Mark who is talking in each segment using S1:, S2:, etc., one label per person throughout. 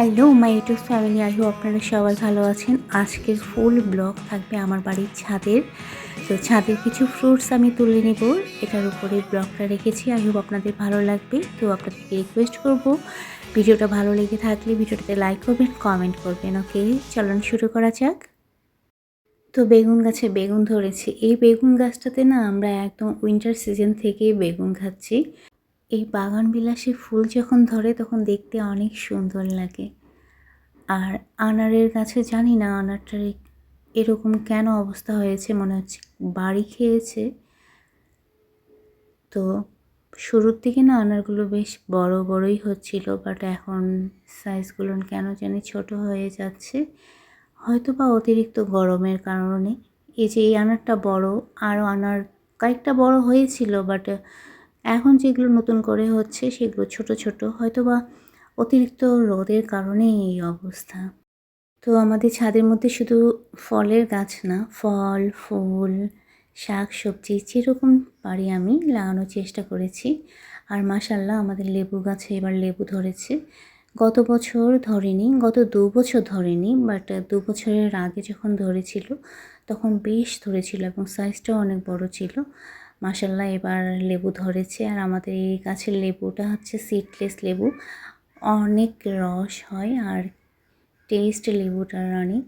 S1: Hello my YouTube family আই আপনারা সবাই ভালো আছেন। আজকের ফুল ব্লগ থাকবে আমার বাড়ির ছাদের। তো ছাদের কিছু ফ্রুটস আমি তুলে নেব। এটার উপরে ব্লগটা রেখেছি। আই হোপ আপনাদের ভালো লাগবে। তো আপনাদেরকে রিকোয়েস্ট করব, ভিডিওটা ভালো লেগে থাকলে ভিডিওটাতে লাইক করবেন কমেন্ট করবেন ওকে চলুন শুরু করা যাক। তো বেগুন গাছে বেগুন ধরেছে। এই বেগুন গাছটাতে না আমরা একদম উইন্টার সিজন থেকে বেগুন খাচ্ছি। এই বাগান বিলাসে ফুল যখন ধরে তখন দেখতে অনেক সুন্দর লাগে। আর আনারের গাছে জানি না আনারটার এরকম কেন অবস্থা হয়েছে, মনে হচ্ছে বাড়ি খেয়েছে। তো শুরুর দিকে না আনারগুলো বেশ বড় বড়ই হচ্ছিল বাট এখন সাইজগুলো কেন জানি ছোট হয়ে যাচ্ছে। হয়তো বা অতিরিক্ত গরমের কারণে। এই যে এই আনারটা বড় আরও আনার কয়েকটা বড় হয়েছিল বাট এখন যেগুলো নতুন করে হচ্ছে, সেগুলো ছোট ছোট হয়তো বা অতিরিক্ত রোদের কারণে এই অবস্থা। তো আমাদের ছাদের মধ্যে শুধু ফলের গাছ না, ফল, ফুল, শাক, সবজি যেরকম পারি আমি লাগানোর চেষ্টা করেছি। আর মাসাল্লাহ আমাদের লেবু গাছে এবার লেবু ধরেছে। গত বছর ধরেনি, গত দু বছর ধরেনি বাট দু বছরের আগে যখন ধরেছিল, তখন বেশ ধরেছিল এবং সাইজটাও অনেক বড় ছিল। মাসাল্লাহ এবার লেবু ধরেছে। আর আমাদের এই গাছের লেবুটা হচ্ছে সিডলেস লেবু। অনেক রস হয় আর টেস্ট লেবুটার অনেক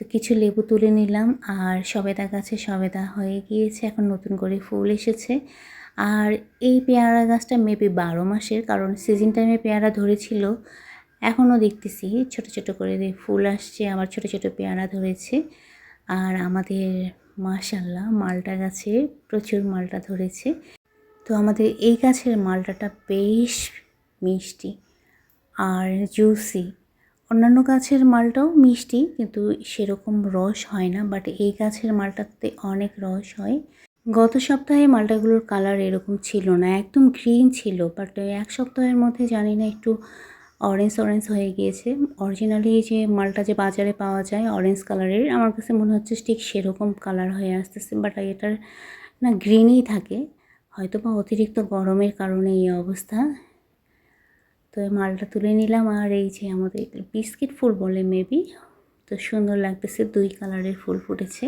S1: তো কিছু লেবু তুলে নিলাম আর সবেদা গাছে সবেদা হয়ে গিয়েছে, এখন নতুন করে ফুল এসেছে। আর এই পেয়ারা গাছটা মেবি বারো মাসের, কারণ সিজন টাইমে পেয়ারা ধরেছিল। এখনও দেখতেছি, ছোট ছোট করে ফুল আসছে, আবার ছোট ছোট পেয়ারা ধরেছে। আর আমাদের মাশাল্লাহ মালটা গাছে প্রচুর মালটা ধরেছে। তো আমাদের এই গাছের মালটাটা বেশ মিষ্টি আর জুসি। অন্যান্য গাছের মালটাও মিষ্টি, কিন্তু সেরকম রস হয় না, বাট এই গাছের মালটাতে অনেক রস হয়। গত সপ্তাহে মালটাগুলোর কালার এরকম ছিল না, একদম গ্রিন ছিল, বাট এক সপ্তাহের মধ্যে জানি না একটু অরেঞ্জ অরেঞ্জ হয়ে গিয়েছে। অরিজিনালি যে মালটা যে বাজারে পাওয়া যায় অরেঞ্জ কালারের আমার কাছে মনে হচ্ছে ঠিক সেরকম কালার হয়ে আসতেছে বাট এটার না গ্রিনই থাকে। হয়তো বা অতিরিক্ত গরমের কারণে এই অবস্থা। তো মালটা তুলে নিলাম, আর এই যে আমাদের বিস্কিট ফুল বলে মেবি তো সুন্দর লাগতেছে, দুই কালারের ফুল ফুটেছে।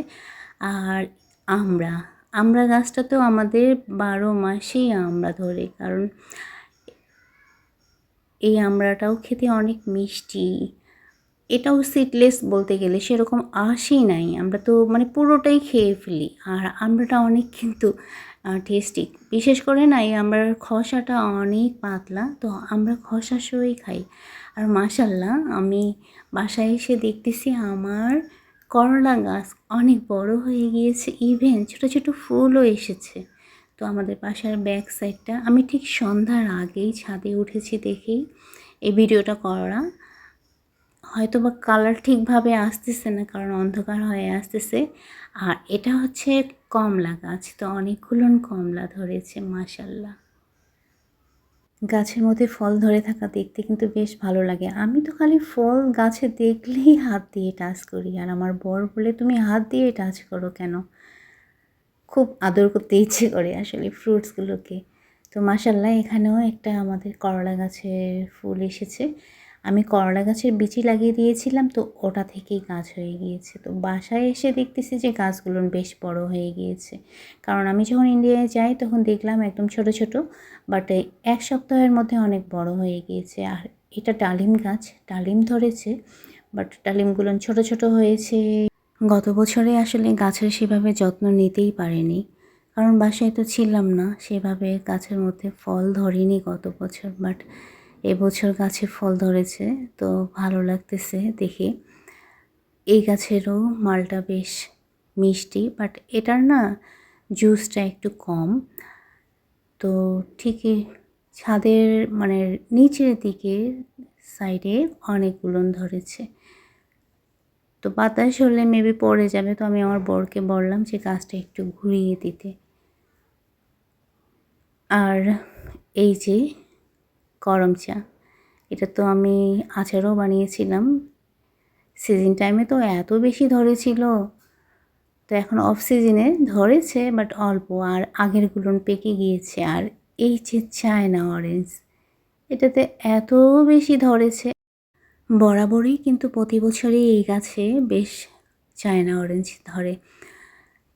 S1: আর আমরা আমরা গাছটা তো আমাদের বারো মাসেই আমরা ধরে, কারণ এই আমড়াটাও খেতে অনেক মিষ্টি। এটাও সিডলেস বলতে গেলে সেরকম আসেই নাই। আমরা তো মানে পুরোটাই খেয়ে ফেলি। আর আমড়াটা অনেক কিন্তু টেস্টি বিশেষ করে না এই আমড়ার খসাটা অনেক পাতলা, তো আমরা খসা সই খাই। আর মাসাল্লাহ আমি বাসায় এসে দেখতেছি আমার করলা গাছ অনেক বড় হয়ে গিয়েছে। ইভেন ছোটো ছোটো ফুলও এসেছে। তো আমাদের বাসার ব্যাক সাইডটা আমি ঠিক সন্ধ্যার আগেই ছাদে উঠেছি দেখেই এই ভিডিওটা করা। হয়তো বা কালার ঠিকভাবে আসতেছে না, কারণ অন্ধকার হয়ে আসতেছে। আর এটা হচ্ছে কমলা গাছ, তো অনেকগুলো কমলা ধরেছে মাসাল্লাহ গাছের মধ্যে ফল ধরে থাকা দেখতে কিন্তু বেশ ভালো লাগে। আমি তো খালি ফল গাছে দেখলেই হাত দিয়ে টাচ করি, আর আমার বর বলে, তুমি হাত দিয়ে টাচ করো কেন? খুব আদর করতে ইচ্ছে করে আসলে ফ্রুটসগুলোকে। তো মাসাল্লাহ এখানেও একটা আমাদের করলা গাছের ফুল এসেছে। আমি করলা গাছের বিচি লাগিয়ে দিয়েছিলাম, তো ওটা থেকেই গাছ হয়ে গিয়েছে। তো বাসায় এসে দেখতেছি যে গাছগুলো বেশ বড় হয়ে গিয়েছে। কারণ আমি যখন ইন্ডিয়ায় যাই, তখন দেখলাম একদম ছোট ছোট, বাট এক সপ্তাহের মধ্যে অনেক বড় হয়ে গিয়েছে। আর এটা ডালিম গাছ, ডালিম ধরেছে, বাট ডালিমগুলো ছোট ছোট হয়েছে। গত বছরে আসলে গাছের সেভাবে যত্ন নিতেই পারিনি। কারণ বাসায় তো ছিলাম না, সেভাবে গাছের মধ্যে ফল ধরিনি গত বছর বাট এবছর গাছে ফল ধরেছে, তো ভালো লাগতেছে দেখে। এই গাছেরও মালটা বেশ মিষ্টি বাট এটার না জুসটা একটু কম। তো ঠিকই ছাদের মানে নিচের দিকে সাইডে অনেকগুলো ধরেছে। তো বাতাস হলে মেবি পড়ে যাবে। তো আমি আমার বরকে বললাম যে গাছটা একটু ঘুরিয়ে দিতে। আর এই যে গরম চা, এটা তো আমি আচারও বানিয়েছিলাম। সিজন টাইমে তো এত বেশি ধরেছিল। তো এখন অফ সিজনে ধরেছে বাট অল্প। আর আগের আগেরগুলো পেকে গিয়েছে। আর এই যে চায়না অরেঞ্জ এটাতে এত বেশি ধরেছে। বরাবরই কিন্তু প্রতি বছরই এই গাছে বেশ চায়না অরেঞ্জ ধরে।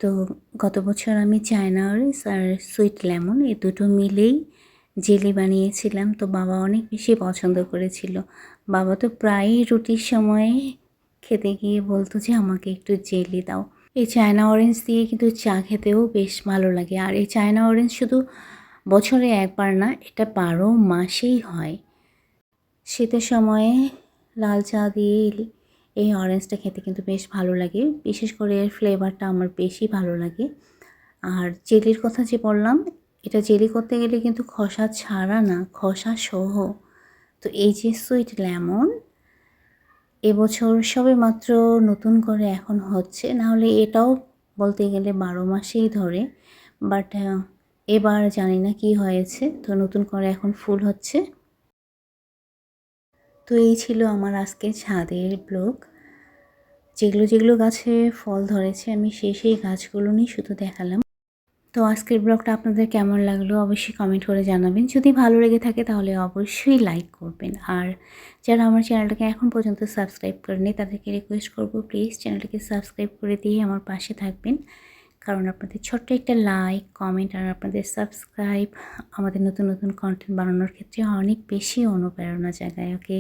S1: তো গত বছর আমি চায়না অরেঞ্জ আর সুইট লেমন এই দুটো মিলেই জেলি বানিয়েছিলাম। তো বাবা অনেক বেশি পছন্দ করেছিল। বাবা তো প্রায়ই রুটির সময়ে খেতে গিয়ে বলতো যে, আমাকে একটু জেলি দাও। এই চায়না অরেঞ্জ দিয়ে কিন্তু চা খেতেও বেশ ভালো লাগে। আর এই চায়না অরেঞ্জ শুধু বছরে একবার না, এটা বারো মাসেই হয়। শীতের সময়ে লাল চা দিয়ে এই অরেঞ্জটা খেতে কিন্তু বেশ ভালো লাগে। বিশেষ করে এর ফ্লেভারটা আমার বেশি ভালো লাগে। আর জেলির কথা যে বললাম, এটা জেলি করতে গেলে কিন্তু খসা ছাড়া না, খসা সহ। তো এই যে সুইট লেমন এবছর সবে মাত্র নতুন করে এখন হচ্ছে। নাহলে এটাও বলতে গেলে বারো মাসেই ধরে। বাট এবার জানি না কি হয়েছে। তো নতুন করে এখন ফুল হচ্ছে। তো এই ছিল আমার আজকে ছাদের ব্লগ। যেগুলো যেগুলো গাছে ফল ধরেছে, আমি সেই সেই গাছগুলো নিয়ে শুধু দেখালাম। তো আজকের ব্লগটা আপনাদের কেমন লাগল অবশ্যই কমেন্ট করে জানাবেন। যদি ভালো লেগে থাকে তাহলে অবশ্যই লাইক করবেন। আর যারা আমার চ্যানেলটাকে এখন পর্যন্ত সাবস্ক্রাইব করেনি তাদেরকে রিকোয়েস্ট করব প্লিজ চ্যানেলটাকে সাবস্ক্রাইব করে দিয়ে আমার পাশে থাকবেন। কারণ আপনাদের ছোট্ট একটা লাইক কমেন্ট আর আপনাদের সাবস্ক্রাইব আমাদের নতুন নতুন কন্টেন্ট বানানোর ক্ষেত্রে অনেক বেশি অনুপ্রেরণা জায়গায় ওকে